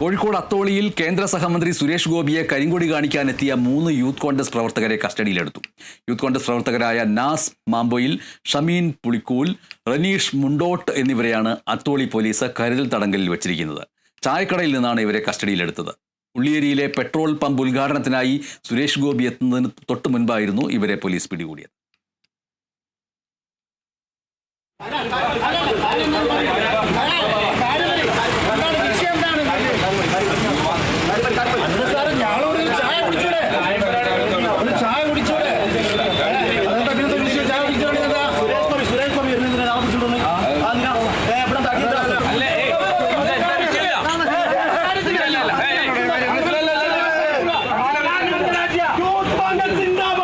കോഴിക്കോട് അത്തോളിയിൽ കേന്ദ്ര സഹമന്ത്രി സുരേഷ് ഗോപിയെ കരിങ്കൊടി കാണിക്കാനെത്തിയ മൂന്ന് യൂത്ത് കോൺഗ്രസ് പ്രവർത്തകരെ കസ്റ്റഡിയിലെടുത്തു. യൂത്ത് കോൺഗ്രസ് പ്രവർത്തകരായ നാസ് മാമ്പോയിൽ ഷമീൻ പുളിക്കൂൽ റനീഷ് മുണ്ടോട്ട് എന്നിവരെയാണ് അത്തോളി പോലീസ് കരുതൽ തടങ്കലിൽ വെച്ചിരിക്കുന്നത്. ചായക്കടയിൽ നിന്നാണ് ഇവരെ കസ്റ്റഡിയിലെടുത്തത്. ഉള്ളിയേരിയിലെ പെട്രോൾ പമ്പ് ഉദ്ഘാടനത്തിനായി സുരേഷ് ഗോപി എത്തുന്നതിന് തൊട്ടു മുൻപായിരുന്നു ഇവരെ പോലീസ് പിടികൂടിയത്. Zindabad!